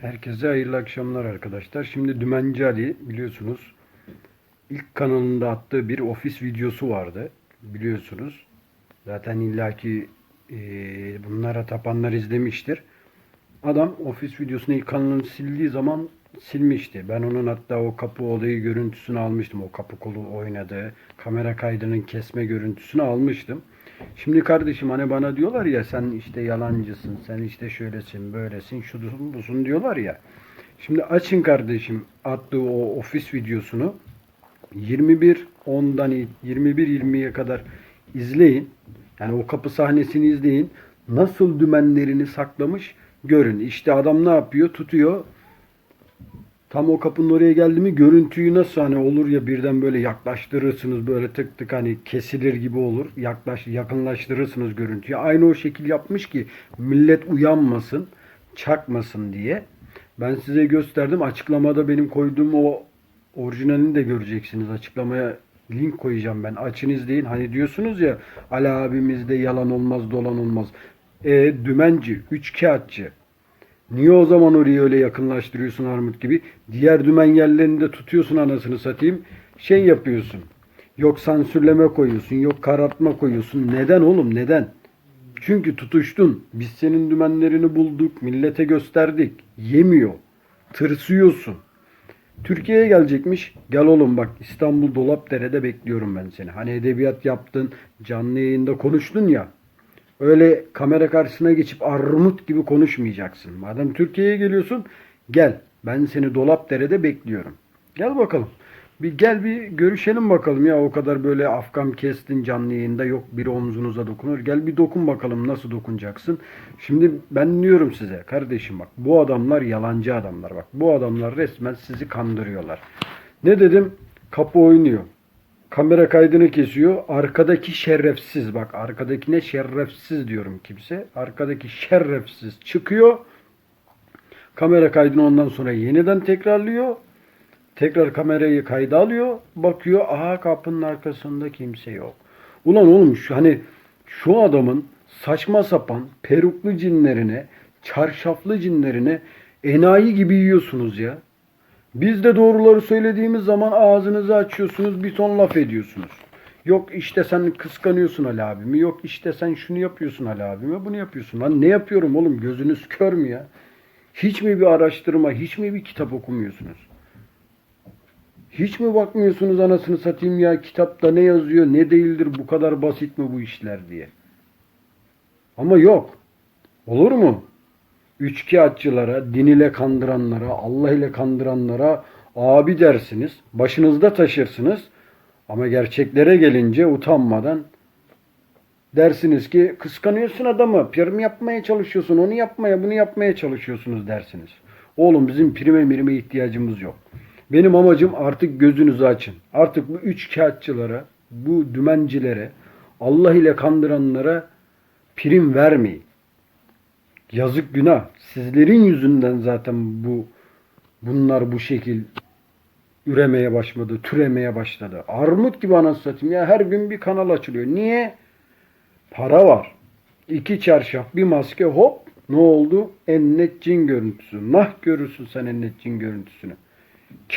Herkese hayırlı akşamlar arkadaşlar. Şimdi Dümenci Ali biliyorsunuz ilk kanalında attığı bir ofis videosu vardı. Biliyorsunuz. Zaten illaki e, bunlara tapanlar izlemiştir. Adam ofis videosunu ilk kanalını sildiği zaman silmişti. Ben onun hatta o kapı olayı görüntüsünü almıştım. O kapı kolu oynadığı kamera kaydının kesme görüntüsünü almıştım. Şimdi kardeşim hani bana diyorlar ya sen işte yalancısın, sen işte şöylesin, böylesin, şusun, busun diyorlar ya. Şimdi açın kardeşim attığı o ofis videosunu 21 10'dan 21 20'ye kadar izleyin. Yani o kapı sahnesini izleyin. Nasıl dümenlerini saklamış görün. İşte adam ne yapıyor? Tutuyor. Tam o kapının oraya geldi mi görüntüyü nasıl hani olur ya birden böyle yaklaştırırsınız böyle tık tık hani kesilir gibi olur. Yaklaş yakınlaştırırsınız görüntüyü. Aynı o şekil yapmış ki millet uyanmasın, çakmasın diye. Ben size gösterdim. Açıklamada benim koyduğum o orijinalini de göreceksiniz. Açıklamaya link koyacağım ben. Açın izleyin. Hani diyorsunuz ya Ali abimizde yalan olmaz, dolan olmaz. E, dümenci, üç kağıtçı. Niye o zaman orayı öyle yakınlaştırıyorsun armut gibi? Diğer dümen yerlerini de tutuyorsun anasını satayım. Şey yapıyorsun. Yok sansürleme koyuyorsun. Yok karartma koyuyorsun. Neden oğlum neden? Çünkü tutuştun. Biz senin dümenlerini bulduk. Millete gösterdik. Yemiyor. Tırsıyorsun. Türkiye'ye gelecekmiş. Gel oğlum bak İstanbul Dolapdere'de bekliyorum ben seni. Hani edebiyat yaptın, canlı yayında konuştun ya. Öyle kamera karşısına geçip armut gibi konuşmayacaksın. Madem Türkiye'ye geliyorsun gel. Ben seni Dolapdere'de bekliyorum. Gel bakalım. Bir gel bir görüşelim bakalım ya o kadar böyle afkam kestin canlı yayında yok biri omzunuza dokunur. Gel bir dokun bakalım nasıl dokunacaksın. Şimdi ben diyorum size kardeşim bak bu adamlar yalancı adamlar bak. Bu adamlar resmen sizi kandırıyorlar. Ne dedim? Kapı oynuyor. Kamera kaydını kesiyor. Arkadaki şerefsiz bak arkadakine şerefsiz diyorum kimse. Arkadaki şerefsiz çıkıyor. Kamera kaydını ondan sonra yeniden tekrarlıyor. Tekrar kamerayı kayda alıyor. Bakıyor aha kapının arkasında kimse yok. Ulan oğlum şu hani şu adamın saçma sapan peruklu cinlerine, çarşaflı cinlerine enayi gibi yiyorsunuz ya. Biz de doğruları söylediğimiz zaman ağzınızı açıyorsunuz bir ton laf ediyorsunuz. Yok işte sen kıskanıyorsun Ali abimi. Yok işte sen şunu yapıyorsun Ali abime. Bunu yapıyorsun. Lan ne yapıyorum oğlum gözünüz kör mü ya? Hiç mi bir araştırma, hiç mi bir kitap okumuyorsunuz? Hiç mi bakmıyorsunuz anasını satayım ya kitapta ne yazıyor ne değildir bu kadar basit mi bu işler diye. Ama yok. Olur mu? Üçkağıtçılara, din ile kandıranlara, Allah ile kandıranlara abi dersiniz. Başınızda taşırsınız. Ama gerçeklere gelince utanmadan dersiniz ki kıskanıyorsun adamı. Prim yapmaya çalışıyorsun. Onu yapmaya bunu yapmaya çalışıyorsunuz dersiniz. Oğlum bizim prime mirime ihtiyacımız yok. Benim amacım artık gözünüzü açın. Artık bu üç kağıtçılara, bu dümencilere, Allah ile kandıranlara prim vermeyin. Yazık günah. Sizlerin yüzünden zaten bu bunlar bu şekil üremeye başladı, türemeye başladı. Armut gibi anasını satayım ya her gün bir kanal açılıyor. Niye? Para var. İki çarşaf, bir maske hop ne oldu? En net cin görüntüsü. Nah görürsün sen en net cin görüntüsünü.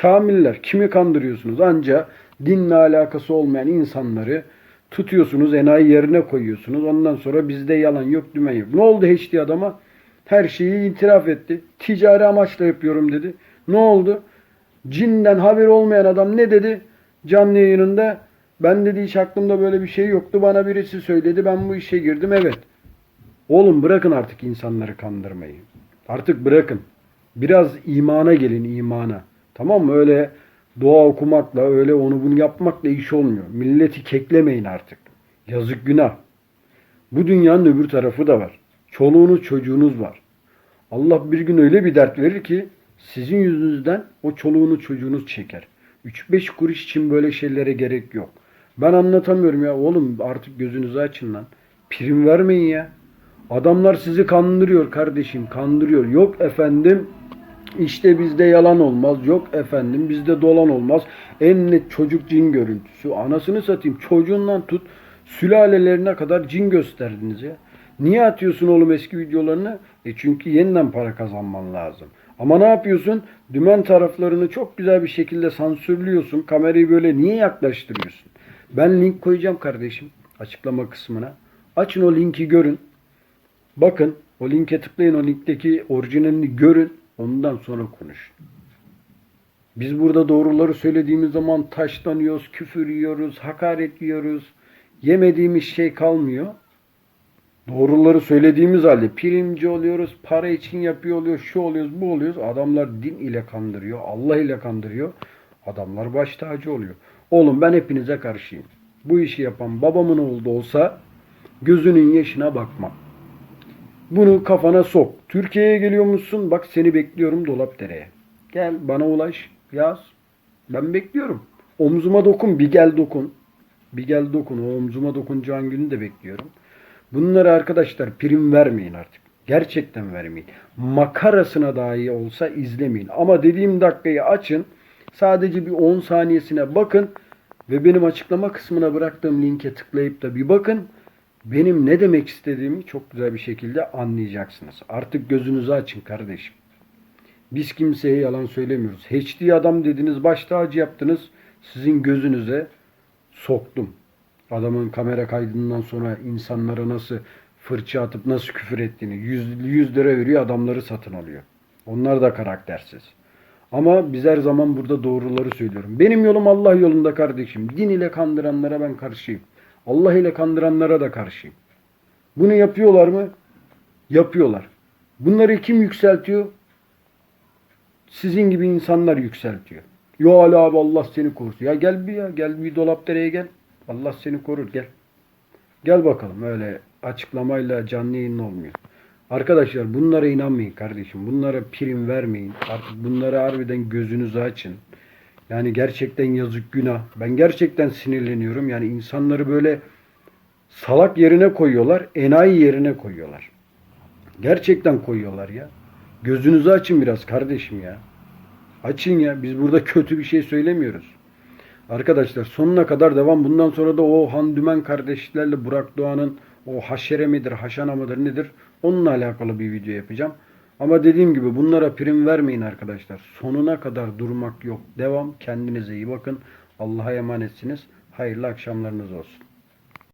Kamiller kimi kandırıyorsunuz? Anca dinle alakası olmayan insanları tutuyorsunuz, enayi yerine koyuyorsunuz. Ondan sonra bizde yalan yok, dümen yok. Ne oldu HD adama? Her şeyi itiraf etti. Ticari amaçla yapıyorum dedi. Ne oldu? Cinden haber olmayan adam ne dedi? Canlı yayınında ben dedi hiç aklımda böyle bir şey yoktu. Bana birisi söyledi. Ben bu işe girdim. Evet. Oğlum bırakın artık insanları kandırmayı. Artık bırakın. Biraz imana gelin imana. Tamam mı? Öyle dua okumakla, öyle onu bunu yapmakla iş olmuyor. Milleti keklemeyin artık. Yazık günah. Bu dünyanın öbür tarafı da var. Çoluğunuz çocuğunuz var. Allah bir gün öyle bir dert verir ki sizin yüzünüzden o çoluğunuz çocuğunuz çeker. 3-5 kuruş için böyle şeylere gerek yok. Ben anlatamıyorum ya oğlum artık gözünüzü açın lan. Prim vermeyin ya. Adamlar sizi kandırıyor kardeşim kandırıyor. Yok efendim işte bizde yalan olmaz. Yok efendim bizde dolan olmaz. En net çocuk cin görüntüsü. Anasını satayım çocuğundan tut sülalelerine kadar cin gösterdiniz ya. Niye atıyorsun oğlum eski videolarını? E çünkü yeniden para kazanman lazım. Ama ne yapıyorsun? Dümen taraflarını çok güzel bir şekilde sansürlüyorsun. Kamerayı böyle niye yaklaştırıyorsun? Ben link koyacağım kardeşim açıklama kısmına. Açın o linki görün. Bakın o linke tıklayın o linkteki orijinalini görün. Ondan sonra konuşun. Biz burada doğruları söylediğimiz zaman taşlanıyoruz, küfür yiyoruz, hakaret yiyoruz. Yemediğimiz şey kalmıyor. Doğruları söylediğimiz halde primci oluyoruz, para için yapıyor oluyoruz, şu oluyoruz, bu oluyoruz. Adamlar din ile kandırıyor, Allah ile kandırıyor. Adamlar baş tacı oluyor. Oğlum ben hepinize karşıyım. Bu işi yapan babamın oğlu olsa gözünün yaşına bakmam. Bunu kafana sok. Türkiye'ye geliyor musun? Bak seni bekliyorum Dolapdere'ye. Gel bana ulaş. Yaz. Ben bekliyorum. Omzuma dokun. Bir gel dokun. Bir gel dokun. O omzuma dokunacağın günü de bekliyorum. Bunları arkadaşlar prim vermeyin artık. Gerçekten vermeyin. Makarasına dahi olsa izlemeyin. Ama dediğim dakikayı açın. Sadece bir 10 saniyesine bakın. Ve benim açıklama kısmına bıraktığım linke tıklayıp da bir bakın. Benim ne demek istediğimi çok güzel bir şekilde anlayacaksınız. Artık gözünüzü açın kardeşim. Biz kimseye yalan söylemiyoruz. HD adam dediniz, baş tacı yaptınız. Sizin gözünüze soktum. Adamın kamera kaydından sonra insanlara nasıl fırça atıp nasıl küfür ettiğini 100, 100 lira veriyor adamları satın alıyor. Onlar da karaktersiz. Ama biz her zaman burada doğruları söylüyorum. Benim yolum Allah yolunda kardeşim. Din ile kandıranlara ben karşıyım. Allah ile kandıranlara da karşıyım. Bunu yapıyorlar mı? Yapıyorlar. Bunları kim yükseltiyor? Sizin gibi insanlar yükseltiyor. Yo Ali abi Allah seni korusun. Ya gel bir ya gel bir dolap dereye gel. Allah seni korur gel. Gel bakalım öyle açıklamayla canlı yayın olmuyor. Arkadaşlar bunlara inanmayın kardeşim. Bunlara prim vermeyin. Artık bunlara harbiden gözünüzü açın. Yani gerçekten yazık günah. Ben gerçekten sinirleniyorum. Yani insanları böyle salak yerine koyuyorlar. Enayi yerine koyuyorlar. Gerçekten koyuyorlar ya. Gözünüzü açın biraz kardeşim ya. Açın ya. Biz burada kötü bir şey söylemiyoruz. Arkadaşlar sonuna kadar devam. Bundan sonra da o Han Dümen kardeşlerle Burak Doğan'ın o haşere midir, haşana mıdır nedir? Onunla alakalı bir video yapacağım. Ama dediğim gibi bunlara prim vermeyin arkadaşlar. Sonuna kadar durmak yok. Devam. Kendinize iyi bakın. Allah'a emanetsiniz. Hayırlı akşamlarınız olsun.